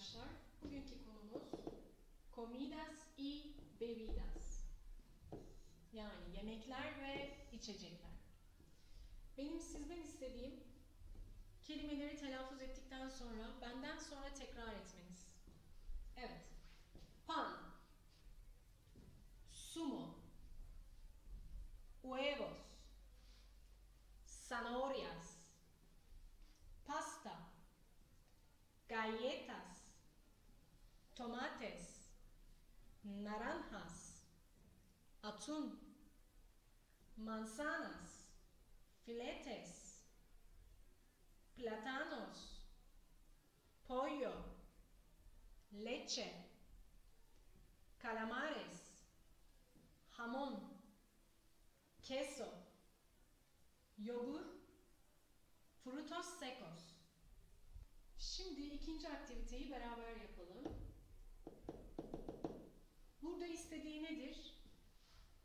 arkadaşlar. Bugünkü konumuz comidas y bebidas. Yani yemekler ve içecekler. Benim sizden istediğim kelimeleri telaffuz ettikten sonra benden sonra tekrar etmeniz. Evet. Pan. Sumo. Huevos. Zanahorias. Pasta. Galletas. Tomates. Naranjas. Atún. Manzanas. Filetes. Plátanos. Pollo. Leche. Calamares. Jamón. Queso. Yogur. Frutos secos. Şimdi ikinci aktiviteyi beraber yapalım. Burada istediği nedir?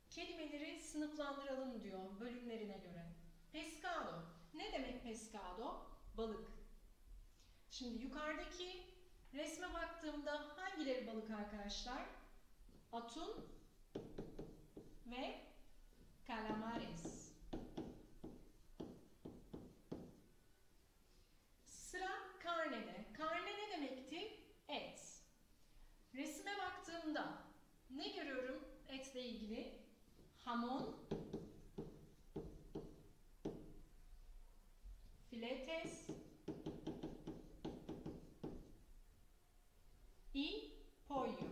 Kelimeleri sınıflandıralım diyor bölümlerine göre. Pescado. Ne demek pescado? Balık. Şimdi yukarıdaki resme baktığımda hangileri balık arkadaşlar? Atun ve calamares. Sıra karnede. Karne ne demekti? Et. Resime baktığımda ne görüyorum etle ilgili? Hamon, filetes, y pollo.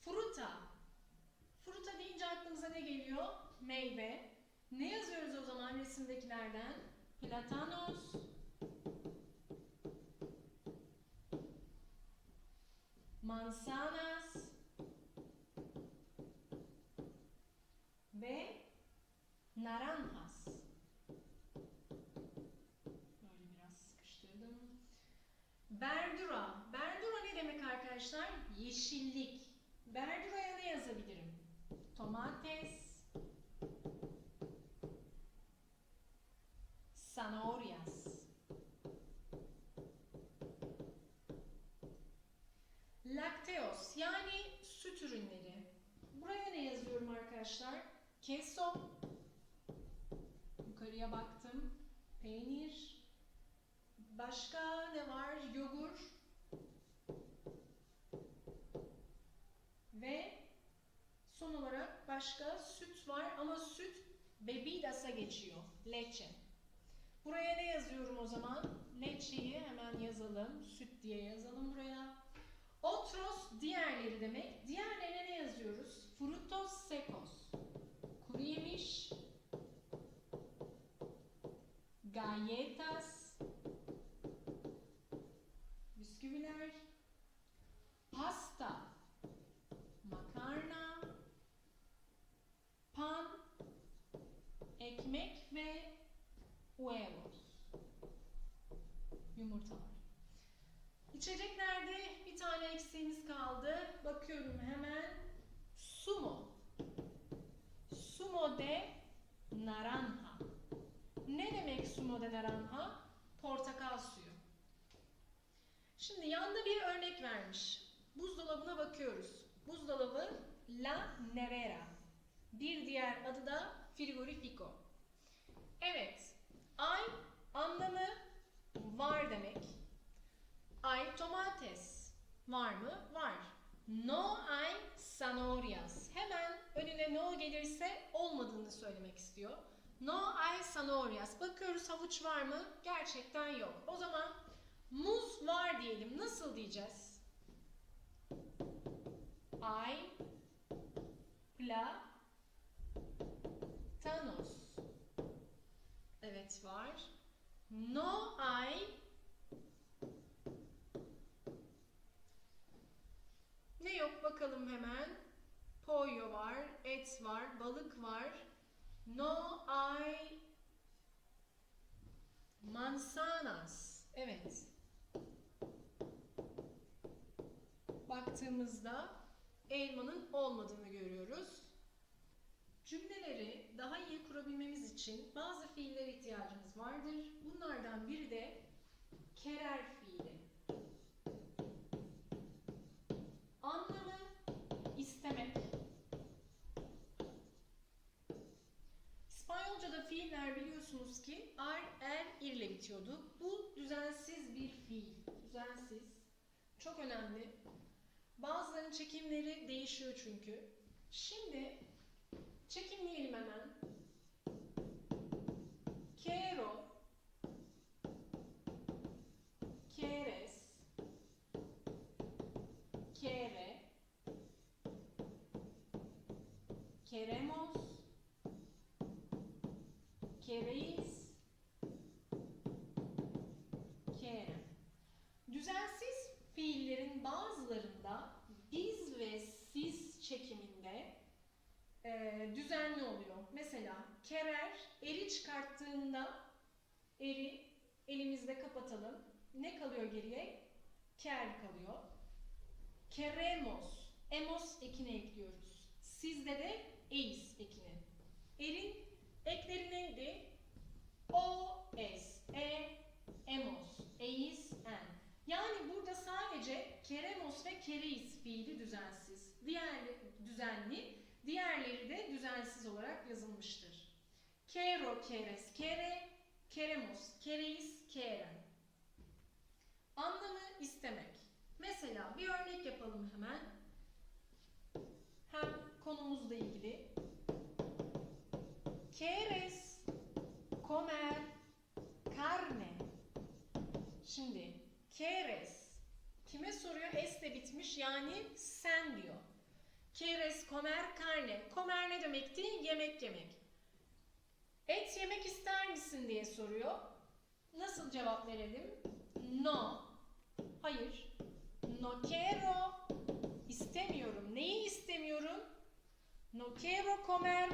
Fruta. Fruta deyince aklımıza ne geliyor? Meyve. Ne yazıyoruz o zaman resimdekilerden? Platanos, manzanas ve naranjas. Böyle biraz sıkıştırdım. Verdura. Verdura ne demek arkadaşlar? Yeşillik. Verdura'ya ne yazabilirim? Tomates, zanahorias. Lakteos yani süt ürünleri. Buraya ne yazıyorum arkadaşlar? Queso. Yukarıya baktım. Peynir. Başka ne var? Yogur. Ve son olarak başka süt var ama süt bebidas'a geçiyor. Leche. Buraya ne yazıyorum o zaman? Leche'yi hemen yazalım. Süt diye yazalım buraya. Otros diğerleri demek. Diğerlerine ne yazıyoruz? Frutos secos. Kuru yemiş. Galletas. Pasta. Makarna. Pan. Ekmek ve huevos. Yumurtalar. İçeceklerde bir tane eksiğimiz kaldı. Bakıyorum hemen. Sumo. Sumo de naranja. Ne demek sumo de naranja? Portakal suyu. Şimdi yanda bir örnek vermiş. Buzdolabına bakıyoruz. Buzdolabı La Nevera. Bir diğer adı da frigorifico. Evet. Ay anlamı var demek. Hay tomates. Var mı? Var. No hay zanahorias. Hemen önüne no gelirse olmadığını söylemek istiyor. No hay zanahorias. Bakıyoruz havuç var mı? Gerçekten yok. O zaman muz var diyelim. Nasıl diyeceğiz? Hay platanos. Evet var. No hay Ne yok bakalım hemen. Pollo var, et var, balık var. No hay manzanas. Evet. Baktığımızda elmanın olmadığını görüyoruz. Cümleleri daha iyi kurabilmemiz için bazı fiillere ihtiyacımız vardır. Bunlardan biri de Querer fiili. Anlamı istemek. İspanyolca'da fiiller biliyorsunuz ki ar, er, ir ile bitiyordu. Bu düzensiz bir fiil. Düzensiz. Çok önemli. Bazılarının çekimleri değişiyor çünkü. Şimdi çekimleyelim hemen. Quiero, quieres, quiere, queremos, quereis, quieren. Düzensiz fiillerin bazılarında biz ve siz çekiminde e, düzenli oluyor. Mesela kerer, eri çıkarttığında eri elimizde kapatalım. Ne kalıyor geriye? Ker kalıyor. Keremos, emos ekine ekliyoruz. Sizde de eis ekini. Erin ekleri neydi? O, es, e, emos, eis, en. Yani burada sadece keremos ve kereis fiili düzensiz. Diğer düzenli, diğerleri de düzensiz olarak yazılmıştır. Kero, keres, kere, keremos, kereis, keren. Anlamı istemek. Mesela bir örnek yapalım hemen. Hem konumuzla ilgili. Quieres comer carne. Şimdi quieres kime soruyor? S de bitmiş yani sen diyor. Quieres comer carne. Comer ne demekti? Yemek yemek. Et yemek ister misin diye soruyor. Nasıl cevap verelim? No. Hayır. No quiero. İstemiyorum. Neyi istemiyorum? No quiero comer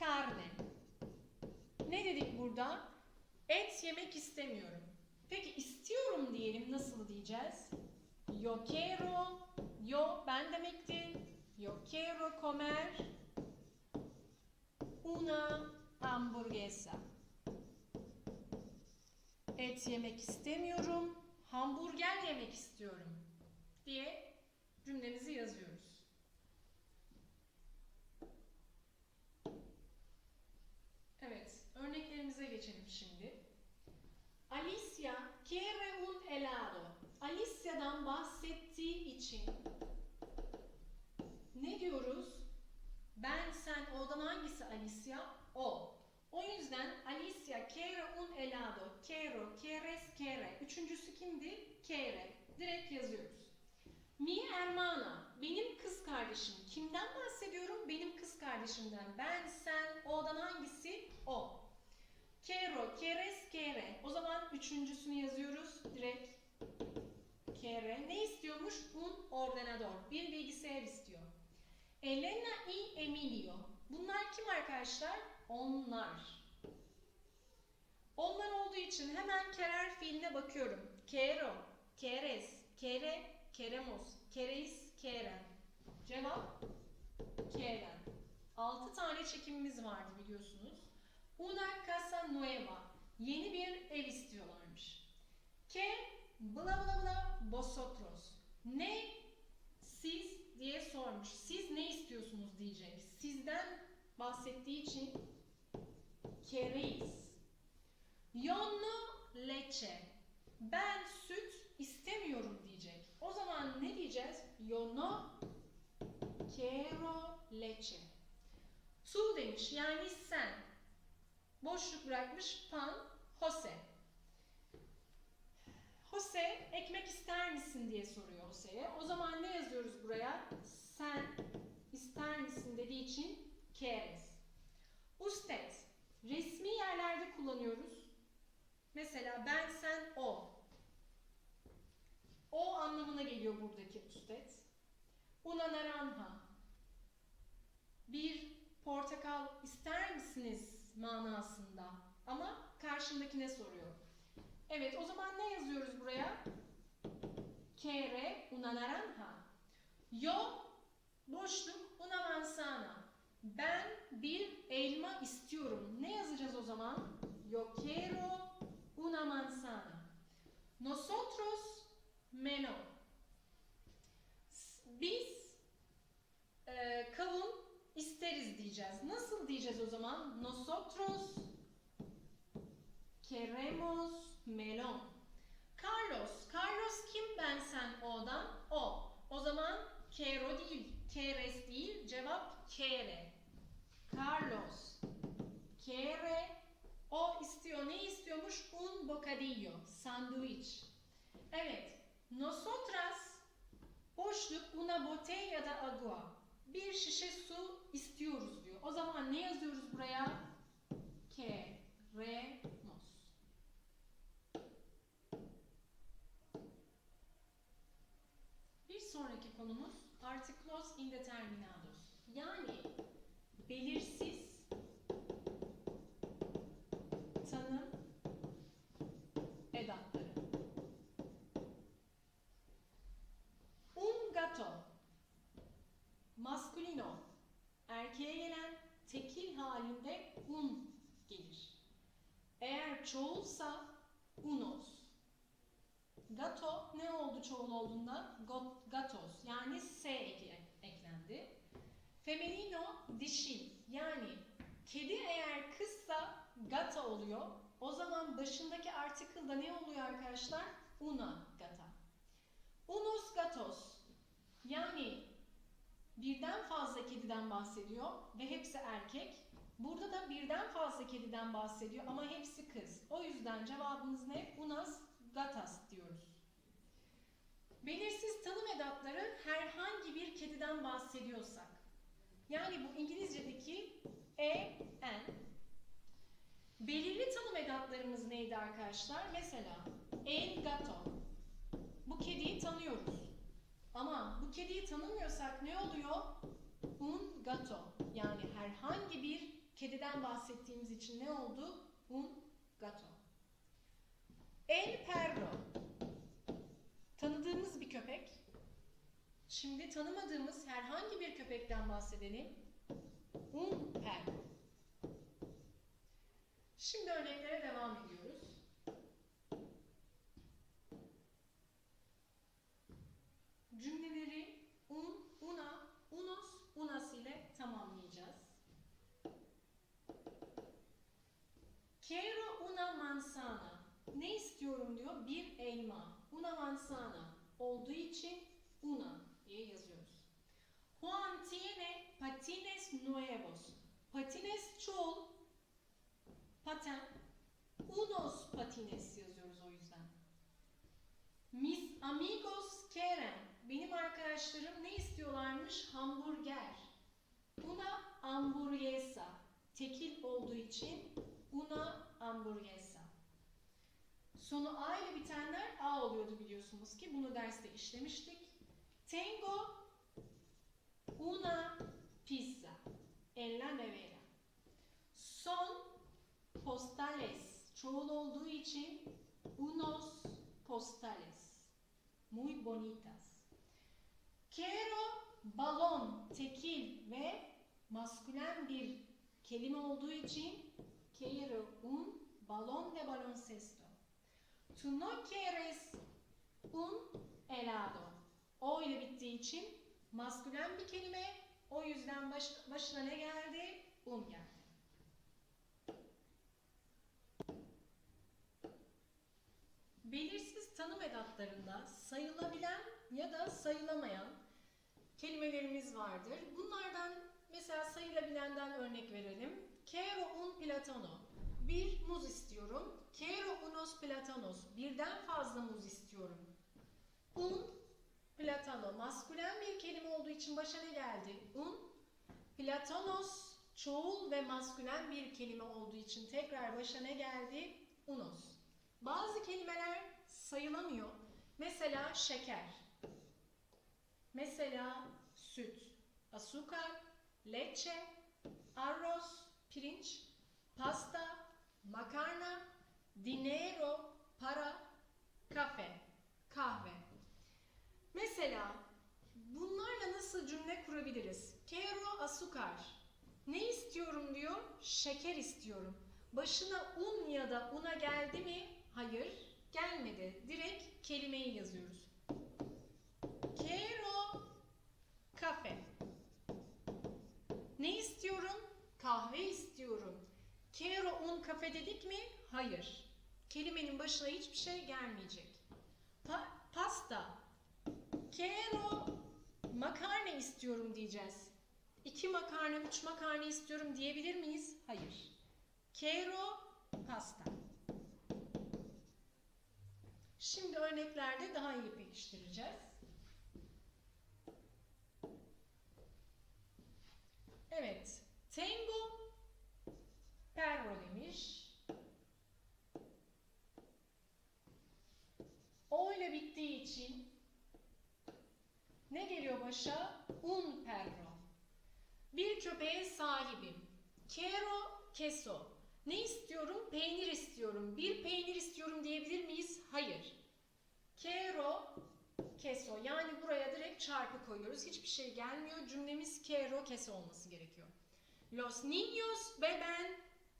carne. Ne dedik burada? Et yemek istemiyorum. Peki istiyorum diyelim nasıl diyeceğiz? Yo quiero, yo ben demekti. Yo quiero comer una hamburguesa. Et yemek istemiyorum, hamburger yemek istiyorum diye kardeşinden ben, sen, o'dan hangisi? O. Kero, keres, kere. O zaman üçüncüsünü yazıyoruz direkt. Kere. Ne istiyormuş? Un ordenador. Bir bilgisayar istiyor. Elena y Emilio. Bunlar kim arkadaşlar? Onlar. Onlar olduğu için hemen kerer fiiline bakıyorum. Kero, keres, kere, keremos, kereis, keren. Cevap keren. 6 tane çekimimiz vardı biliyorsunuz. Una casa nueva. Yeni bir ev istiyorlarmış. Que bla bla bla vosotros. Ne siz diye sormuş. Siz ne istiyorsunuz diyecek. Sizden bahsettiği için queréis. Yo leche. Ben süt istemiyorum diyecek. O zaman ne diyeceğiz? Yo no quiero leche. Tu demiş yani sen. Boşluk bırakmış pan, Jose. Jose ekmek ister misin diye soruyor Jose'ye. O zaman ne yazıyoruz buraya? Sen ister misin dediği için quieres. Usted resmi yerlerde kullanıyoruz. Mesela ben, sen, o. O anlamına geliyor buradaki usted. Una naranja. Bir portakal ister misiniz manasında. Ama karşındakine soruyor. Evet o zaman ne yazıyoruz buraya? Quiere una naranja. Yo boşluk una manzana. Ben bir elma istiyorum. Ne yazacağız o zaman? Yo quiero una manzana. Nosotros melon. S- Biz e, kavun isteriz diyeceğiz. Nasıl diyeceğiz o zaman? Nosotros queremos melon. Carlos. Carlos kim ben sen o'dan? O. O zaman quiero değil, quieres değil. Cevap quiere. Carlos. Quiere. O istiyor. Ne istiyormuş? Un bocadillo. Sandviç. Evet. Nosotras boşluk una botella de agua. Bir şişe su istiyoruz diyor. O zaman ne yazıyoruz buraya? Queremos. Bir sonraki konumuz artiklos indeterminados. Yani belirsiz tanım edatları. Un gato masculino erkeğe gelen tekil halinde un gelir. Eğer çoğulsa unos. Gato ne oldu çoğul olduğunda? Got- gatos yani s eki. Femenino dişil yani kedi eğer kızsa gata oluyor. O zaman başındaki article'da ne oluyor arkadaşlar? Una gata. Unos gatos yani birden fazla kediden bahsediyor ve hepsi erkek. Burada da birden fazla kediden bahsediyor ama hepsi kız. O yüzden cevabımız ne? Unas gatas diyoruz. Belirsiz tanım edatları herhangi bir kediden bahsediyorsak. Yani bu İngilizce'deki e, en. Belirli tanım edatlarımız neydi arkadaşlar? Mesela el gato. Bu kediyi tanıyoruz. Ama bu kediyi tanımıyorsak ne oluyor? Un gato. Yani herhangi bir kediden bahsettiğimiz için ne oldu? Un gato. El perro. Şimdi tanımadığımız herhangi bir köpekten bahsedelim. Un perro. Şimdi örneklere devam ediyoruz. Cümleleri un, una, unos, unas ile tamamlayacağız. Quiero una manzana. Ne istiyorum diyor? Bir elma. Una manzana. Olduğu için una diye yazıyoruz. Juan tiene patines nuevos. Patines çoğul. Paten. Unos patines yazıyoruz o yüzden. Mis amigos quieren. Benim arkadaşlarım ne istiyorlarmış? Hamburger. Una hamburguesa. Tekil olduğu için una hamburguesa. Sonu A ile bitenler A oluyordu biliyorsunuz ki. Bunu derste işlemiştik. Tengo una pizza. En la nevera. Son postales. Çoğul olduğu için unos postales. Muy bonitas. Quiero balon, tekil ve maskülen bir kelime olduğu için quiero un balón de baloncesto. Tu no quieres un helado. O ile bittiği için maskülen bir kelime. O yüzden baş, başına ne geldi? Un geldi. Belirsiz tanım edatlarında sayılabilen ya da sayılamayan kelimelerimiz vardır. Bunlardan mesela sayılabilenden örnek verelim. Quiero un plátano. Bir muz istiyorum. Quiero unos plátanos. Birden fazla muz istiyorum. Un plátano. Maskülen bir kelime olduğu için başa ne geldi? Un. Plátanos çoğul ve maskülen bir kelime olduğu için tekrar başa ne geldi? Unos. Bazı kelimeler sayılamıyor. Mesela şeker. Mesela süt. Azúcar, leche, arroz, pirinç, pasta, makarna, dinero, para, kafe, kahve. Mesela bunlarla nasıl cümle kurabiliriz? Quiero azúcar. Ne istiyorum diyor? Şeker istiyorum. Başına un ya da una geldi mi? Hayır, gelmedi. Direkt kelimeyi yazıyoruz. Quiero kafe. Ne istiyorum? Kahve istiyorum. Quiero un kafe dedik mi? Hayır. Kelimenin başına hiçbir şey gelmeyecek. Pa- pasta. Quiero makarna istiyorum diyeceğiz. İki makarna, üç makarna istiyorum diyebilir miyiz? Hayır. Quiero pasta. Şimdi örneklerde daha iyi pekiştireceğiz. Evet. Tengo perro demiş. O ile bittiği için ne geliyor başa? Un perro. Bir köpeğe sahibim. Quiero queso. Ne istiyorum? Peynir istiyorum. Bir peynir istiyorum diyebilir miyiz? Hayır. Quiero queso. Yani buraya direkt çarpı koyuyoruz. Hiçbir şey gelmiyor. Cümlemiz quiero queso olması gerekiyor. Los niños beben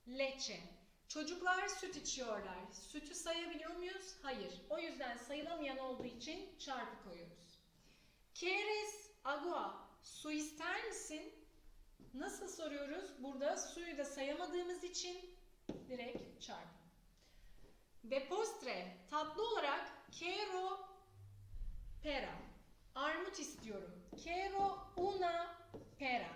leche. Çocuklar süt içiyorlar. Sütü sayabiliyor muyuz? Hayır. O yüzden sayılamayan olduğu için çarpı koyuyoruz. ¿Quieres agua? Su ister misin? Nasıl soruyoruz? Burada suyu da sayamadığımız için direkt çarpı. De postre, tatlı olarak quiero pera. Armut istiyorum. Quiero una pera.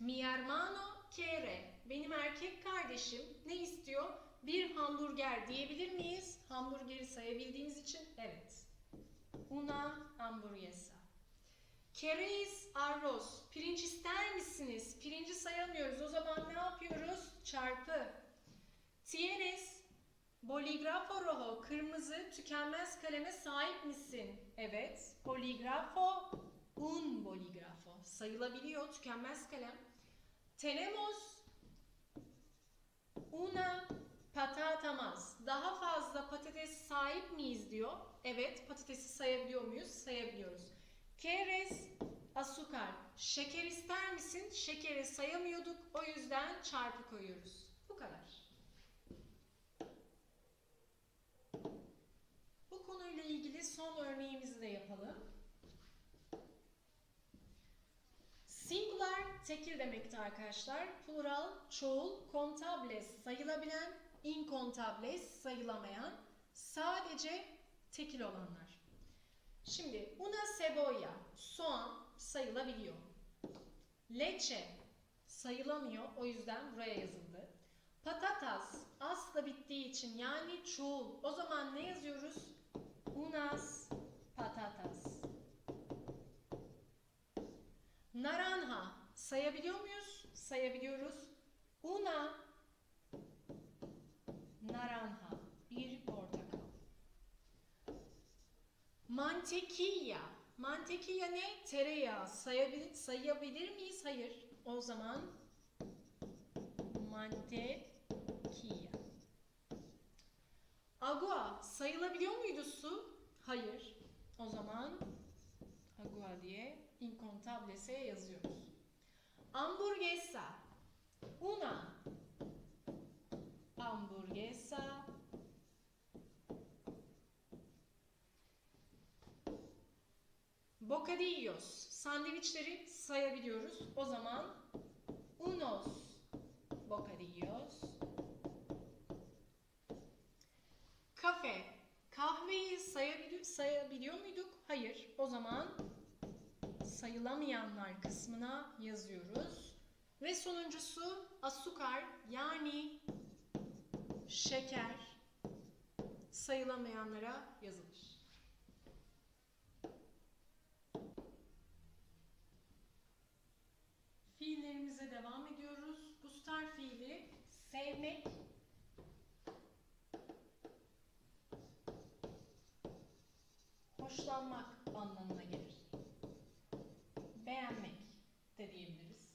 Mi hermano quiere. Benim erkek kardeşim ne istiyor? Bir hamburger diyebilir miyiz? Hamburgeri sayabildiğimiz için evet. Una hamburguesa. Queréis arroz. Pirinç ister misiniz? Pirinci sayamıyoruz. O zaman ne yapıyoruz? Çarpı. Tienes Boligrafo rojo. Kırmızı tükenmez kaleme sahip misin? Evet. Boligrafo un boligrafo. Sayılabiliyor tükenmez kalem. Tenemos una patata más. Daha fazla patates sahip miyiz diyor. Evet, patatesi sayabiliyor muyuz? Sayabiliyoruz. Queres azúcar. Şeker ister misin? Şekeri sayamıyorduk. O yüzden çarpı koyuyoruz. Bu kadar. Bu konuyla ilgili son örneğimizi de yapalım. Singular tekil demekti arkadaşlar. Plural çoğul, contables sayılabilen, incontables sayılamayan, sadece tekil olanlar. Şimdi una cebolla, soğan sayılabiliyor. Leche sayılamıyor, o yüzden buraya yazıldı. Patatas asla bittiği için yani çoğul. O zaman ne yazıyoruz? Unas patatas. Naranja sayabiliyor muyuz? Sayabiliyoruz. Una naranja. Bir portakal. Mantequilla. Mantequilla ne? Tereyağı. Sayabilir, sayabilir miyiz? Hayır. O zaman mantequilla. Agua sayılabiliyor muydu su? Hayır. O zaman agua diye incontables'e yazıyoruz. Hamburguesa. Una hamburguesa. Bocadillos. Sandviçleri sayabiliyoruz. O zaman unos bocadillos. Kafe. Kahveyi sayabili- sayabiliyor muyduk? Hayır. O zaman sayılamayanlar kısmına yazıyoruz. Ve sonuncusu asukar yani şeker sayılamayanlara yazılır. Fiillerimize devam ediyoruz. Gustar fiili sevmek, hoşlanmak anlamına gelir. Beğenmek de diyebiliriz.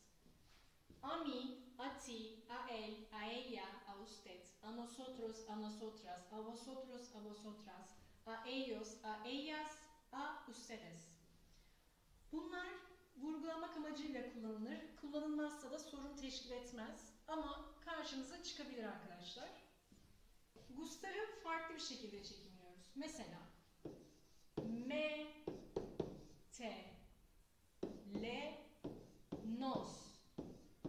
A mí, a ti, a él, a ella, a usted, a nosotros, a nosotras, a vosotros, a vosotras, a ellos, a ellas, a ustedes. Bunlar vurgulamak amacıyla kullanılır. Kullanılmazsa da sorun teşkil etmez. Ama karşımıza çıkabilir arkadaşlar. Gustav'ın farklı bir şekilde çekimliyoruz. Mesela me, te, le, nos,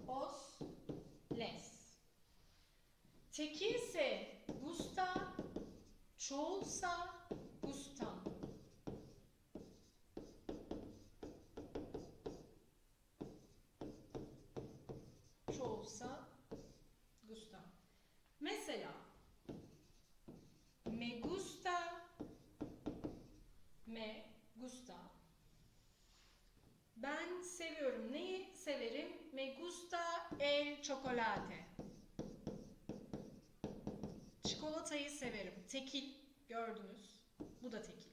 os, les. Tekilse gusta, çoğulsa gustan. Çoğulsa gustan. Mesela me gusta, me gusta. Ben seviyorum. Neyi severim? Me gusta el chocolate. Çikolatayı severim. Tekil gördünüz. Bu da tekil.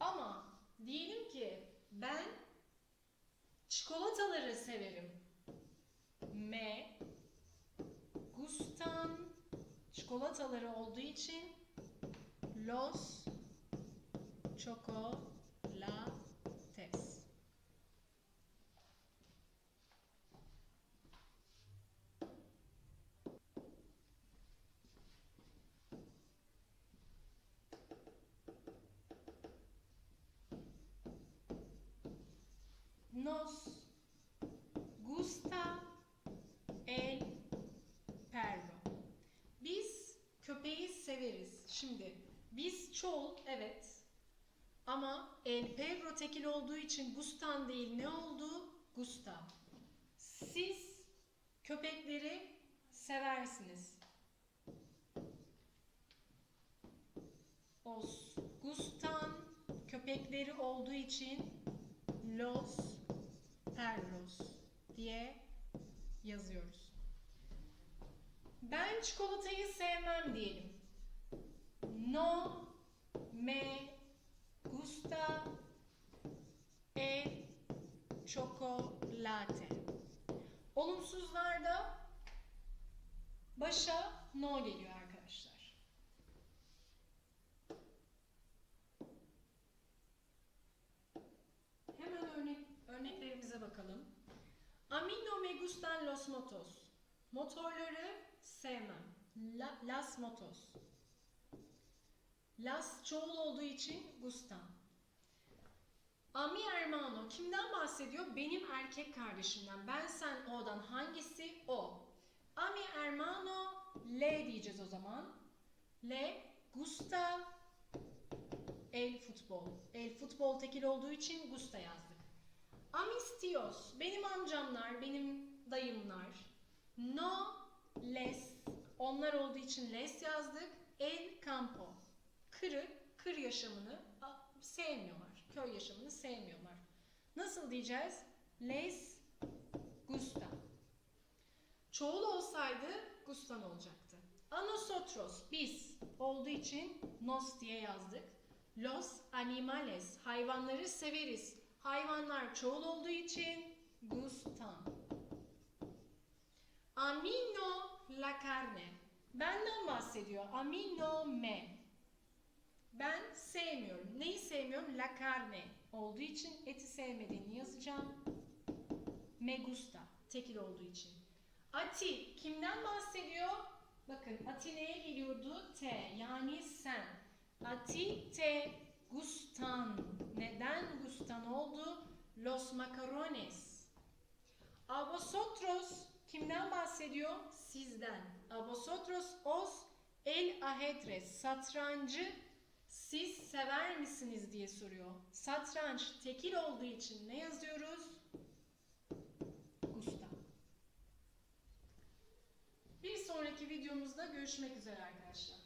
Ama diyelim ki ben çikolataları severim. Me gustan çikolataları olduğu için los chocolates. Nos gusta el perro. Biz köpeği severiz. Şimdi biz çoğul evet. Ama el perro tekil olduğu için gustan değil ne oldu? Gusta. Siz köpekleri seversiniz. Os gustan köpekleri olduğu için los perros diye yazıyoruz. Ben çikolatayı sevmem diyelim. No me gusta el chocolate. Olumsuzlarda başa no geliyor arkadaşlar. Hemen örnek örneklerimize bakalım. A mí no me gustan los motos. Motorları sevmem. La- las motos. Las çoğul olduğu için gustan. A mi hermano kimden bahsediyor? Benim erkek kardeşimden. Ben sen o'dan hangisi? O. A mi hermano le diyeceğiz o zaman. Le gusta el futbol. El futbol tekil olduğu için gusta yazdık. A mis tíos benim amcamlar, benim dayımlar. No les onlar olduğu için les yazdık. El campo kırı, kır yaşamını sevmiyorlar. Köy yaşamını sevmiyorlar. Nasıl diyeceğiz? Les gusta. Çoğul olsaydı gustan olacaktı. A nosotros, biz olduğu için nos diye yazdık. Los animales, hayvanları severiz. Hayvanlar çoğul olduğu için gustan. A mí no la carne. Benden bahsediyor. A mí no me. Ben sevmiyorum. Neyi sevmiyorum? La carne olduğu için eti sevmediğini yazacağım. Me gusta tekil olduğu için. Ati kimden bahsediyor? Bakın ati neye geliyordu? Te yani sen. Ati te gustan. Neden gustan oldu? Los macarones. A vosotros kimden bahsediyor? Sizden. A vosotros os el ajedrez. Satrancı siz sever misiniz diye soruyor. Satranç tekil olduğu için ne yazıyoruz? Gusta. Bir sonraki videomuzda görüşmek üzere arkadaşlar.